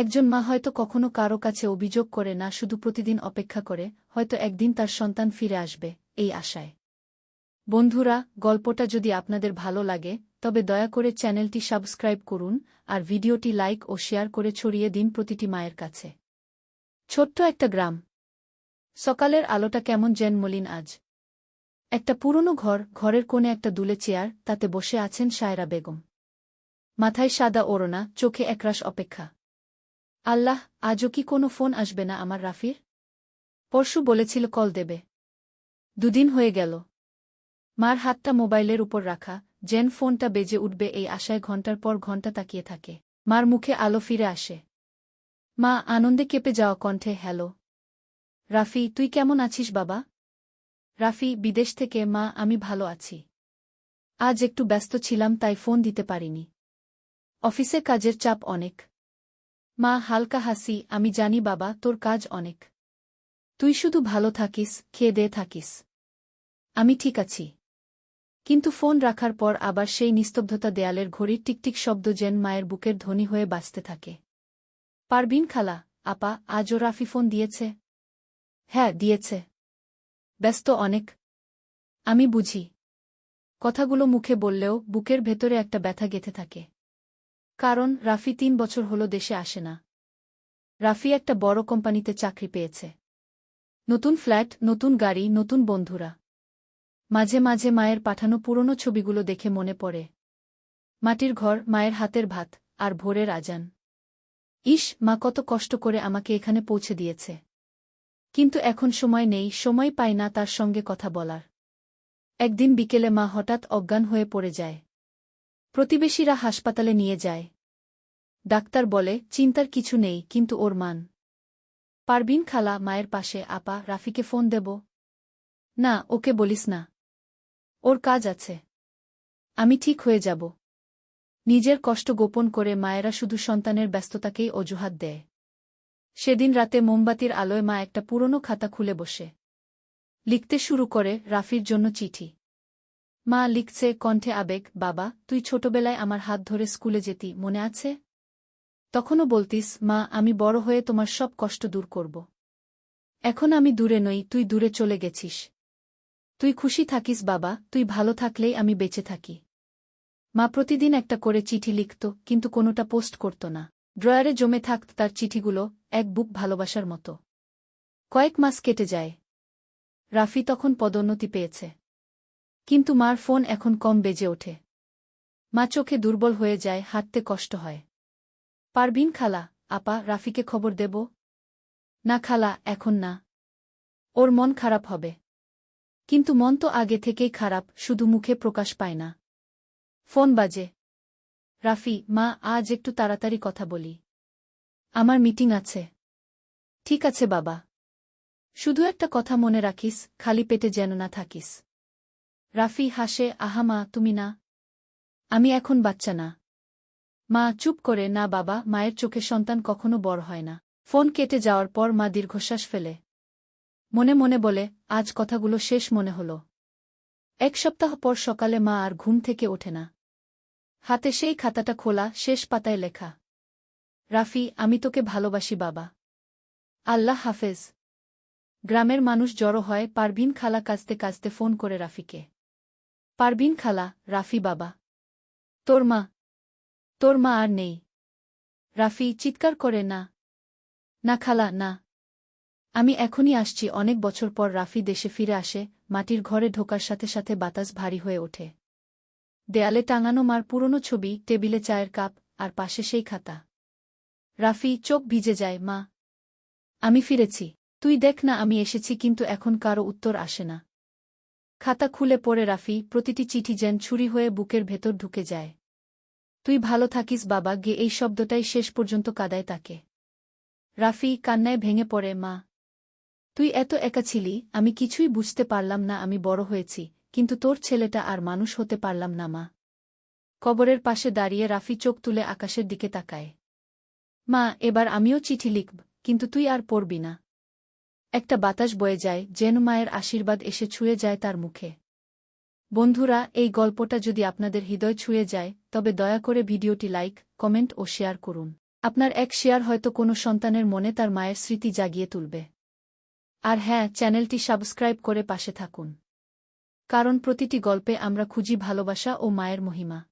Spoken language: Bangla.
একজন মা হয়তো কখনো কারও কাছে অভিযোগ করে না, শুধু প্রতিদিন অপেক্ষা করে, হয়তো একদিন তার সন্তান ফিরে আসবে, এই আশায়। বন্ধুরা, গল্পটা যদি আপনাদের ভালো লাগে, তবে দয়া করে চ্যানেলটি সাবস্ক্রাইব করুন আর ভিডিওটি লাইক ও শেয়ার করে ছড়িয়ে দিন প্রতিটি মায়ের কাছে। ছোট্ট একটা গ্রাম। সকালের আলোটা কেমন জেন মলিন আজ। একটা পুরনো ঘর, ঘরের কোণে একটা দুলে চেয়ার, তাতে বসে আছেন সায়রা বেগম। মাথায় সাদা ওড়না, চোখে একরাশ অপেক্ষা। আল্লাহ, আজও কি কোনো ফোন আসবে না আমার রাফির? পরশু বলেছিল কল দেবে। দুদিন হয়ে গেল। মার হাতটা মোবাইলের উপর রাখা জেন ফোনটা বেজে উঠবে এই আশায় ঘণ্টার পর ঘণ্টা তাকিয়ে থাকে। মার মুখে আলো ফিরে আসে। মা, আনন্দে কেঁপে যাওয়া কণ্ঠে, হ্যালো। রাফি, তুই কেমন আছিস বাবা? রাফি, বিদেশ থেকে, মা, আমি ভালো আছি। আজ একটু ব্যস্ত ছিলাম, তাই ফোন দিতে পারিনি। অফিসে কাজের চাপ অনেক। মা, হালকা হাসি, আমি জানি বাবা, তোর কাজ অনেক। তুই শুধু ভালো থাকিস, খেয়ে দে থাকিস। আমি ঠিক আছি। কিন্তু ফোন রাখার পর আবার সেই নিস্তব্ধতা দেয়ালের ঘড়ির টিকটিক শব্দ যেন মায়ের বুকের ধ্বনি হয়ে বাঁচতে থাকে। পারবিন খালা, আপা, আজও রাফি ফোন দিয়েছে? হ্যাঁ দিয়েছে। ব্যস্ত অনেক। আমি বুঝি। কথাগুলো মুখে বললেও বুকের ভেতরে একটা ব্যথা গেথে থাকে। কারণ রাফি তিন বছর হল দেশে আসে না। রাফি একটা বড় কোম্পানিতে চাকরি পেয়েছে। নতুন ফ্ল্যাট, নতুন গাড়ি, নতুন বন্ধুরা। মাঝে মাঝে মায়ের পাঠানো পুরনো ছবিগুলো দেখে মনে পড়ে। মাটির ঘর, মায়ের হাতের ভাত আর ভোরের আজান। ইস, মা কত কষ্ট করে আমাকে এখানে পৌঁছে দিয়েছে। কিন্তু এখন সময় নেই, সময় পায় না তার সঙ্গে কথা বলার। একদিন বিকেলে মা হঠাৎ অজ্ঞান হয়ে পড়ে যায়। প্রতিবেশীরা হাসপাতালে নিয়ে যায়। ডাক্তার বলে, চিন্তার কিছু নেই, কিন্তু ওর মান। পারবিন খালা, মায়ের পাশে, আপা, রাফিকে ফোন দেব? না, ওকে বলিস না। ওর কাজ আছে। আমি ঠিক হয়ে যাব। নিজের কষ্ট গোপন করে মায়েরা শুধু সন্তানের ব্যস্ততাকেই অজুহাত দেয়। সেদিন রাতে মোমবাতির আলোয় মা একটা পুরনো খাতা খুলে বসে। লিখতে শুরু করে, রাফির জন্য চিঠি। মা লিখছে, কণ্ঠে আবেগ, বাবা, তুই ছোটবেলায় আমার হাত ধরে স্কুলে যেতি, মনে আছে? তখনও বলতিস, মা, আমি বড় হয়ে তোমার সব কষ্ট দূর করব। এখন আমি দূরে নই, তুই দূরে চলে গেছিস। তুই খুশি থাকিস, বাবা, তুই ভালো থাকলেই আমি বেঁচে থাকি। মা প্রতিদিন একটা করে চিঠি লিখত, কিন্তু কোনোটা পোস্ট করত না। ড্রয়ারে জমে থাকত তার চিঠিগুলো, এক বুক ভালোবাসার মতো। কয়েক মাস কেটে যায়। রাফি তখন পদোন্নতি পেয়েছে। কিন্তু মার ফোন এখন কম বেজে ওঠে। মা চোখে দুর্বল হয়ে যায়, হাঁটতে কষ্ট হয়। পারবিন খালা, আপা, রাফিকে খবর দেব? না খালা, এখন না। ওর মন খারাপ হবে। কিন্তু মন তো আগে থেকেই খারাপ, শুধু মুখে প্রকাশ পায় না। ফোন বাজে। রাফি, মা, আজ একটু তাড়াতাড়ি কথা বলি। আমার মিটিং আছে। ঠিক আছে বাবা। শুধু একটা কথা মনে রাখিস, খালি পেটে যেন না থাকিস। রাফি হাসে, আহা মা, তুমি না। আমি এখন বাচ্চা না। মা, চুপ করে, না বাবা, মায়ের চোখে সন্তান কখনো বড় হয় না। ফোন কেটে যাওয়ার পর মা দীর্ঘশ্বাস ফেলে। মনে মনে বলে, আজ কথাগুলো শেষ মনে হল। এক সপ্তাহ পর সকালে মা আর ঘুম থেকে ওঠে না। হাতে সেই খাতাটা খোলা, শেষ পাতায় লেখা। রাফি, আমি তোকে ভালোবাসি বাবা। আল্লাহ হাফেজ। গ্রামের মানুষ জড়ো হয়, পারভিন খালা কাজতে কাজতে ফোন করে রাফিকে। পারভিন খালা, রাফি বাবা। তোর মা। তোর মা আর নেই। রাফি চিৎকার করে, না। না খালা, না। আমি এখনই আসছি। অনেক বছর পর রাফি দেশে ফিরে আসে, মাটির ঘরে ঢোকার সাথে সাথে বাতাস ভারী হয়ে ওঠে। দেয়ালে টাঙানো মার পুরনো ছবি, টেবিলে চায়ের কাপ, আর পাশে সেই খাতা। রাফি চোখ ভিজে যায়, মা, আমি ফিরেছি। তুই দেখ না, আমি এসেছি, কিন্তু এখন কারও উত্তর আসে না। খাতা খুলে পড়ে রাফি, প্রতিটি চিঠি যেন ছুরি হয়ে বুকের ভেতর ঢুকে যায়। তুই ভালো থাকিস বাবা, গে, এই শব্দটাই শেষ পর্যন্ত কাদায় তাকে রাফি কান্নায় ভেঙে পড়ে, মা, তুই এত একা ছিলি, আমি কিছুই বুঝতে পারলাম না, আমি বড় হয়েছি, কিন্তু তোর ছেলেটা আর মানুষ হতে পারলাম না, মা কবরের পাশে দাঁড়িয়ে রাফি চোখ তুলে আকাশের দিকে তাকায়। মা, এবার আমিও চিঠি লিখব, কিন্তু তুই আর পড়বি না। একটা বাতাস বয়ে যায়, যেন মায়ের আশীর্বাদ এসে ছুঁয়ে যায় তার মুখে। বন্ধুরা, এই গল্পটা যদি আপনাদের হৃদয় ছুঁয়ে যায়, তবে দয়া করে ভিডিওটি লাইক, কমেন্ট ও শেয়ার করুন। আপনার এক শেয়ার হয়তো কোনো সন্তানের মনে তার মায়ের স্মৃতি জাগিয়ে তুলবে। আর হ্যাঁ চ্যানেলটি সাবস্ক্রাইব করে পাশে থাকুন। কারণ প্রতিটি গল্পে আমরা খুঁজি ভালোবাসা ও মায়ের মহিমা।